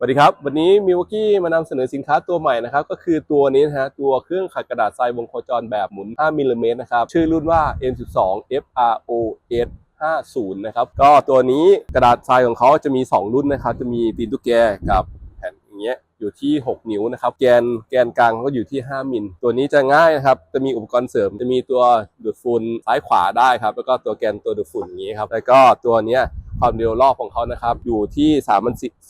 สวัสดีครับ วันนี้มิวกี้มานำเสนอสินค้าตัวใหม่นะครับ ก็คือตัวนี้นะฮะตัวเครื่องขัดกระดาษทรายวงโคจรแบบหมุน 5มิลลิเมตรนะครับ ชื่อรุ่นว่า M12 FROS 50 นะครับ ก็ตัวนี้กระดาษทรายของเขาจะมี 2 รุ่นนะครับ จะมีตีนตุ๊กแกกับแผ่นอย่างเงี้ยอยู่ที่ 6 นิ้วนะครับ แกนแกนกลางก็อยู่ที่ 5 มิล ตัวนี้จะง่ายนะครับ จะมีอุปกรณ์เสริม จะมีตัวดูดฝุ่นซ้ายขวาได้ครับ แล้วก็ตัวแกนตัวดูดฝุ่นอย่างนี้ครับ แล้วก็ตัวเนี้ย ความเร็วรอบของเขานะครับ อยู่ที่3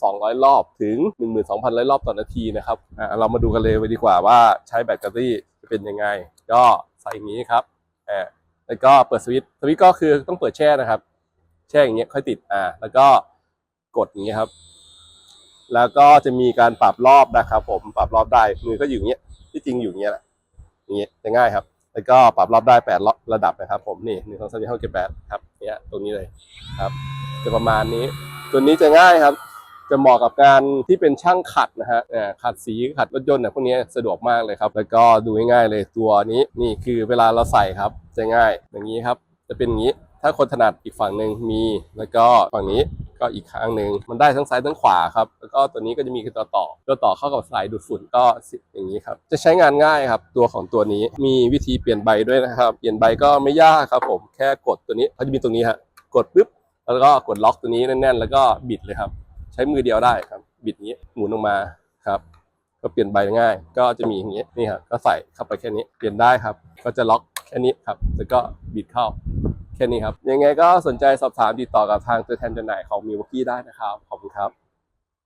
200 รอบถึง 12,000 รอบต่อนาทีนะครับอ่าเรามาดูกันเลยดีกว่าว่าใช้แบตเตอรี่จะเป็นยังไง ก็ใส่อย่างนี้ครับอ่าแล้วก็เปิดสวิตช์สวิตช์ก็คือต้องเปิดแช่นะครับ แช่อย่างเงี้ยค่อยติดอ่าแล้วก็กดอย่างเงี้ยครับ แล้วก็จะมีการปรับรอบนะครับผมปรับรอบได้มือก็อยู่อย่างเงี้ยที่จริงอยู่อย่างเงี้ยแหละอย่างเงี้ยจะง่ายครับ แล้วก็ปรับรอบได้แปดระดับนะครับ ผมนี่หนึ่งสองสามสี่ห้าเจ็ดแปดครับเนี่ยตรงนี้เลยครับ จะประมาณนี้ ตัวนี้จะง่ายครับ จะเหมาะกับการที่เป็นช่างขัดนะฮะขัดสีขัดรถยนต์เนี่ยพวกนี้สะดวกมากเลยครับ แล้วก็ดูง่ายๆเลยตัวนี้นี่คือเวลาเราใส่ครับจะง่ายอย่างนี้ครับ จะเป็นอย่างนี้ถ้าคนถนัดอีกฝั่งหนึ่งมี แล้วก็ฝั่งนี้ก็อีกข้างหนึ่งมันได้ทั้งซ้ายทั้งขวาครับ แล้วก็ตัวนี้ก็จะมีตัวต่อ ตัวต่อเข้ากับสายดูดฝุ่นก็อย่างนี้ครับ จะใช้งานง่ายครับ ตัวของตัวนี้มีวิธีเปลี่ยนใบด้วยนะครับ เปลี่ยนใบก็ไม่ยากครับผม แค่กดตัวนี้เขาจะมีตรงนี้ฮะ กดปุ๊บ แล้วก็กดล็อกตัวนี้แน่นๆ แล้วก็บิดเลยครับ ใช้มือเดียวได้ครับ บิดอย่างนี้หมุนออกมาครับ ก็เปลี่ยนใบง่าย ก็จะมีอย่างนี้นี่ครับก็ใส่เข้าไปแค่นี้เปลี่ยนได้ครับ ก็จะล็อกแค่นี้ครับแล้วก็บิดเข้าแค่นี้ครับยังไงก็สนใจสอบถามติดต่อกับทางตัวแทนจำหน่ายของมิวกี้ได้นะครับขอบคุณครับ